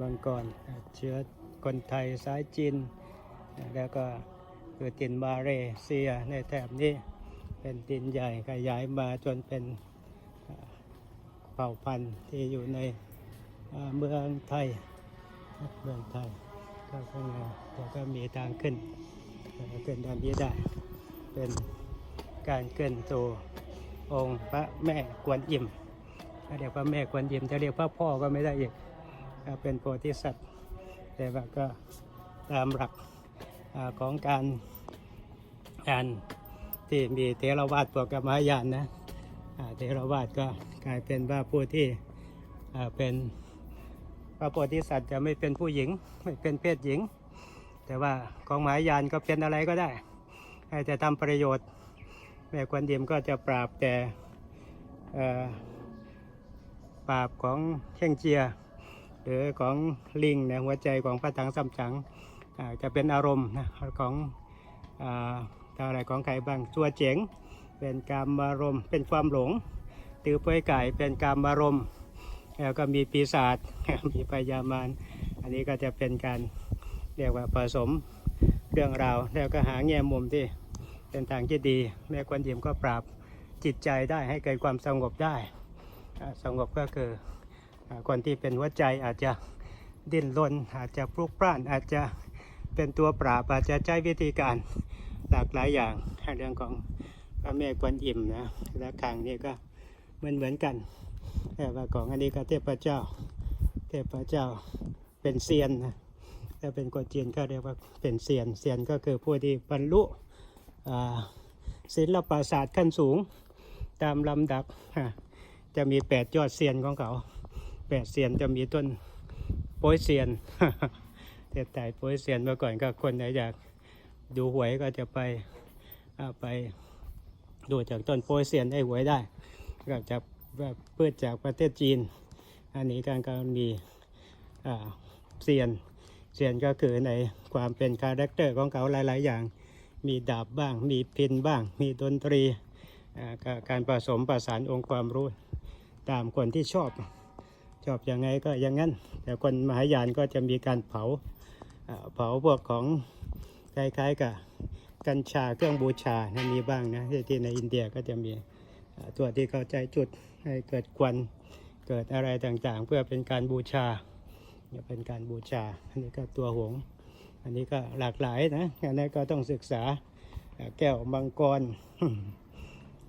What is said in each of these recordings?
มังกรเชื้อคนไทยสายจีนแล้วก็คือตินมาเลเซียในแถบนี้เป็นดินใหญ่ขยายมาจนเป็นเผ่าพันธุ์ที่อยู่ในเมืองไทยเมืองไทยก็ข้างแล้วก็มีทางขึ้นขึ้นด้านนี้ได้ เป็นการเกินตัวองค์พระแม่กวนอิมถ้าเรียกพระแม่กวนอิมจะเรียกพระพ่อก็ไม่ได้อีก ก็เป็นโพธิสัตว์ แต่ว่าก็ตามหลักอของการการที่มีเทรวาสบวกกับมหายานนะเทรวาสก็กลายเป็นว่าผู้ที่เป็นพระโพธิสัตว์จะไม่เป็นผู้หญิงไม่เป็นเพศหญิง แต่ว่าของมหายานก็เป็นอะไรก็ได้ให้จะทำประโยชน์ แม่ควนดิมก็จะปราบแต่ปราบของเข่งเจีย หรือของลิงในหัวใจของพระถังซัมจังจะเป็นอารมณ์นะของอะไรของใครบ้างตัวเจ๋งเป็นการมารมณ์เป็นความหลงตือเปื่อยไก่เป็นการมารมณ์แล้วก็มีปีศาจมีพยามารอันนี้ก็จะเป็นการเรียกว่าผสมเรื่องราว แล้วก็หาแง่มุมที่เป็นทางที่ดี แม่ควนยิมก็ปราบจิตใจได้ให้เกิดความสงบได้ สงบก็คือ คนที่เป็นหัวใจอาจจะดิ้นรนอาจจะพลุกพล่านอาจจะเป็นตัวปราบอาจจะใช้วิธีการหลากหลายอย่างเรื่องของพระแม่กวนอิมนะและขังนี้ก็เหมือนเหมือนกันแต่ว่าของอันนี้ก็เทพเจ้า เทพเจ้าเป็นเซียนนะถ้าเป็นคนจีนก็เรียกว่าเป็นเซียนเซียนก็คือผู้ที่บรรลุศิลปศาสตร์ขั้นสูง ตามลำดับจะมีแปดยอดเซียนของเขา แปดเซียนจะมีต้นโป้ยเซียนเทศไต่โป้ยเซียนเมื่อก่อนก็คนไหนอยากดูหวยก็จะไปอ่าไปดูจากต้นโป้ยเซียนให้หวยได้ก็จะแบบพื่อจากประเทศจีน อันนี้การก็มีเซียนเซียนก็คือในความเป็นคาแรคเตอร์ของเขาหลาย ๆ อย่าง มีดาบบ้าง มีพินบ้าง มีดนตรี การผสมประสานองค์ความรู้ตามคนที่ชอบ ชอบยังไงก็อย่างนั้น แต่คนมหายานก็จะมีการเผาเผาพวกของคล้ายๆกับกัญชาเครื่องบูชานะมีบ้างนะที่ในอินเดียก็จะมีตัวที่เข้าใจจุดให้เกิดควันเกิดอะไรต่างๆ เพื่อเป็นการบูชาเนี่ยเป็นการบูชา อันนี้ก็ตัวหง อันนี้ก็หลากหลายนะอันนี้ก็ต้องศึกษาแก้วมังกร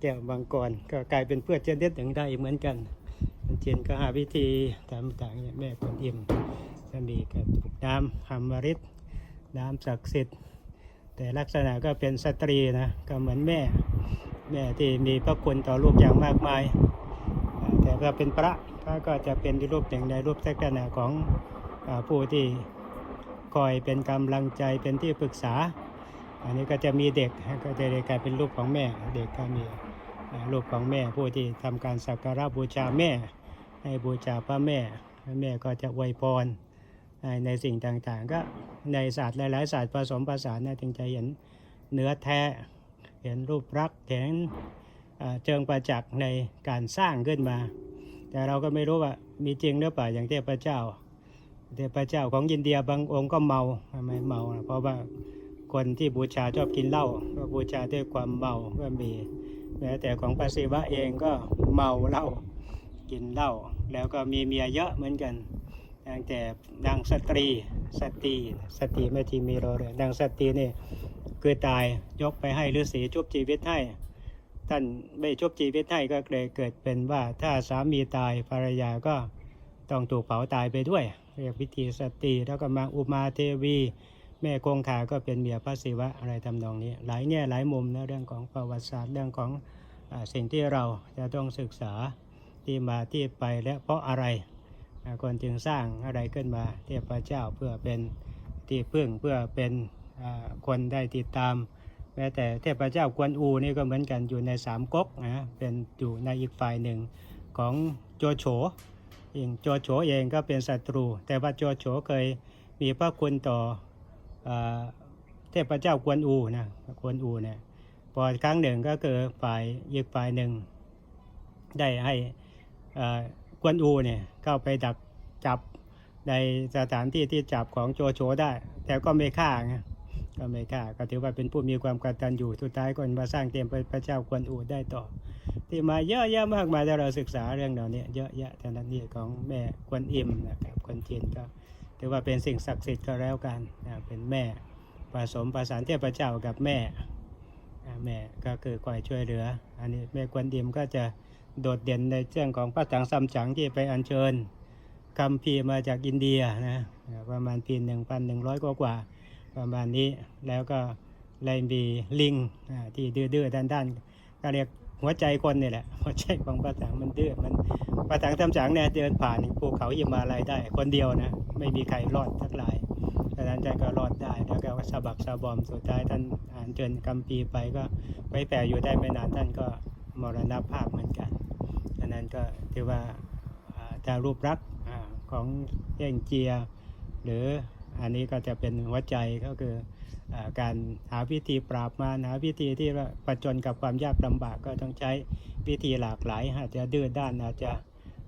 แก้วมังกรก็กลายเป็นเพื่อเจนเด็ดถึงได้เหมือนกัน เจนก็หาวิธีต่างๆอย่างแม่กวนอิมจะมีกระตุกน้ำฮัมมริตน้ำศักดิ์สิทธิ์ แต่ลักษณะก็เป็นสตรีนะ ก็เหมือนแม่ แม่ที่มีพระคุณต่อลูกอย่างมากมาย แต่ก็เป็นพระพระก็จะเป็นรูปหนึ่งในรูปลักษณะของอผู้ที่คอยเป็นกำลังใจเป็นที่ปรึกษา อันนี้ก็จะมีเด็กก็จะได้กลายเป็นรูปของแม่ เด็กก็มีรูปของแม่ผู้ที่ทำการสักการะบูชาแม่ ให้บูชาพระแม่พระแม่ก็จะอวยพรในสิ่งต่างๆ ก็ในศาสตร์หลายๆศาสตร์ผสมผสานนะจึงจะเห็นเนื้อแท้ เห็นรูปรักษ์เห็นอ่าเจิงประจักษ์ในการสร้างขึ้นมา แต่เราก็ไม่รู้ว่ามีจริงหรือเปล่าอย่างเทพเจ้าเทพเจ้าของอินเดียบางองค์ก็เมาทำไมเมาเพราะว่าคนที่บูชาชอบกินเหล้าก็บูชาด้วยความเมาก็มีแม้แต่ของพระศิวะเองก็เมาเหล้า กินเหล้าแล้วก็มีเมียเยอะเหมือนกันดังแต่ดังสตรีสตรีสตรีไม่ทีมีรอเลยดังสตรีนี่คือตายยกไปให้ฤาษีชุบชีวิตให้ท่านไม่ชุบชีวิตให้ก็เลยเกิดเป็นว่าถ้าสามีตายภรรยาก็ต้องถูกเผาตายไปด้วย เรียกพิธีสตรีแล้วก็มาอุมาเทวี แม่คงคาก็เป็นเมียพระศิวะอะไรทำนองนี้ หลายแง่หลายมุมนะเรื่องของประวัติศาสตร์เรื่องของอสิ่งที่เราจะต้องศึกษา ที่มาที่ไปและเพราะอะไรคนจึงสร้างอะไรขึ้นมาเทพเจ้าเพื่อเป็นที่พึ่งเพื่อเป็นคนได้ติดตาม แม้แต่เทพเจ้ากวนอูนี่ก็เหมือนกันอยู่ในสามก๊กนะเป็นอยู่ในอีกฝ่ายหนึ่งของโจโฉเองโจโฉเองก็เป็นศัตรู แต่ว่าโจโฉเคยมีพระคุณต่ออ่าเทพเจ้ากวนอูนะกวนอูเนี่ยพอครั้งหนึ่งก็คือฝ่ายอีกฝ่ายหนึ่งได้ให้ กวนอูเนี่ยเข้าไปดักจับในสถานที่ที่จับของโจโฉได้ แต่ก็ไม่ฆ่าไงก็ไม่ฆ่าก็ถือว่าเป็นผู้มีความกตัญญูสุดท้ายก็มาสร้างเตรียมเป็นพระเจ้ากวนอูได้ต่อ ที่มาเยอะแยะมากมายถ้าเราศึกษาเรื่องเหล่านี้เยอะแยะแต่นั้นนี่ของแม่กวนอิมนะครับคนจีนก็ถือว่าเป็นสิ่งศักดิ์สิทธิ์ก็แล้วกันนะเป็นแม่ผสมประสานเทพเจ้ากับแม่แม่ก็คือคอยช่วยเหลือ อันนี้แม่กวนอิมก็จะ โดดเด่นในเรื่องของพระถังซัมจั๋งที่ไปอัญเชิญคำพีมาจากอินเดียนะประมาณปี1,100กว่ากว่าประมาณนี้แล้วก็เลยมีลิงที่ดื้อๆด้านๆก็เรียกหัวใจคนนี่แหละหัวใจของปะถังมันดื้อมันปะถังทำจังเนี่ยเดินผ่านภูเขาหิมาลัยได้คนเดียวนะไม่มีใครรอดทักลายดังนั้นท่านก็รอดได้แล้วก็สะบักสะบอมสุดท้ายท่านอ่านเจนกัมปีไปก็ไปแผ่อยู่ได้ไม่นานท่านก็มรณภาพเหมือนกัน นั้นก็ถือว่าอ่ารูปรักษณ์ของเย่งเจีย หรืออันนี้ก็จะเป็นหัวใจก็คืออการหาวิธีปราบมารหาวิธีที่ว่าประจนกับความยากลำบากก็ต้องใช้วิธีหลากหลายอาจจะดื้อด้านอาจจะ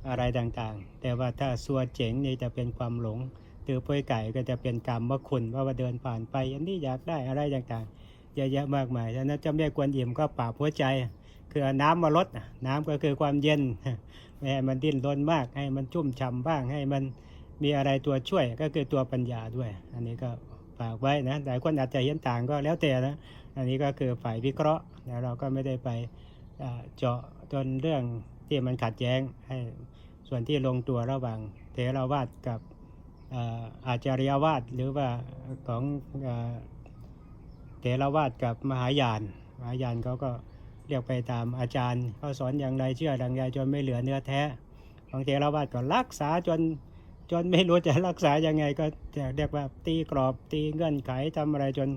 อะไรต่างๆ แต่ว่าถ้าสัวเจ๋งนี่จะเป็นความหลงตือป่วยไก่ก็จะเป็นกรรมมคุณว่าว่าเดินผ่านไปอันนี้อยากได้อะไรต่างๆเยอะแยะมากมายฉะนั้นจ้าแม่กวนอิมก็ปราบหัวใจ คือน้ำมาลดน่ะน้ำก็คือความเย็นไม่ให้มันดิ้นรนมาก ให้มันชุ่มฉ่ำบ้าง ให้มันมีอะไรตัวช่วยก็คือตัวปัญญาด้วย อันนี้ก็ฝากไว้นะหลายคนอาจจะเห็นต่างก็แล้วแต่นะ อันนี้ก็คือฝ่ายวิเคราะห์นะเราก็ไม่ได้ไปเจาะจนเรื่องที่มันขัดแย้งให้ส่วนที่ลงตัวระหว่างเทราวาสกับอาจาริยวาสหรือว่าของเทราวาสกับมหายาน มหายานเขาก็ เรียกไปตามอาจารย์เขาสอนอย่างไรเชื่ออย่างไรจนไม่เหลือเนื้อแท้ของเทรวาสก็รักษาจนจนไม่รู้จะรักษายังไงก็จะเรียกว่าตีกรอบตีเงื่อนไขทำอะไรจน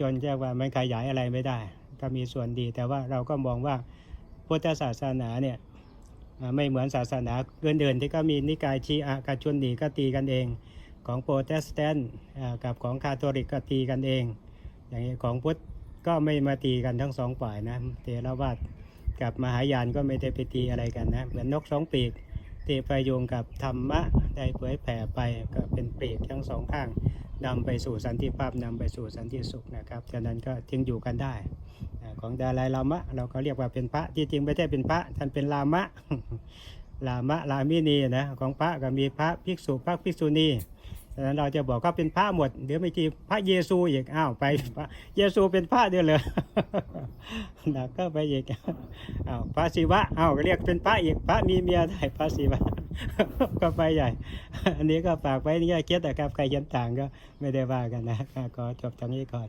จนเรียกว่ามันขยายอะไรไม่ได้ ก็มีส่วนดี แต่ว่าเราก็มองว่าพุทธศาสนาเนี่ยไม่เหมือนศาสนาอื่นๆที่ก็มีนิกายชีอะกับชนนีก็ตีกันเอง ของโปรเตสแตนต์กับของคาทอลิกก็ตีกันเอง อย่างนี้ของพุทธ ก็ไม่มาตีกันทั้งสองฝ่ายนะเทรวาสกับมหายานก็ไม่ได้ไปตีอะไรกันนะ เหมือนนกสองปีกที่ไปโยงกับธรรมะได้เผยแผ่ไปก็เป็นปีกทั้งสองข้างนำไปสู่สันติภาพนำไปสู่สันติสุขนะครับฉะนั้นก็จึงอยู่กันได้ของดาลายลามะ เราก็เรียกว่าเป็นพระที่จริงไม่ใช่เป็นพระท่านเป็นลามะลามะลามินีนะของพระก็มีพระภิกษุพระภิกษุณีะนั้นเราจะบอกว่าเป็นพระหมด เดี๋ยวไม่จีพระเยซูอีกอ้าวไปพระเยซูเป็นพระเดียวเลยนะกก็ไปอีกอ้าวพระศิวะอ้าวเรียกเป็นพระอีกพระมีเมียได้พระศิวะก็ไปใหญ่ อันนี้ก็ฝากไว้นี่แค่คิดนะครับใครเห็นต่างก็ไม่ได้ว่ากันนะขอจบตรงนี้ก่อน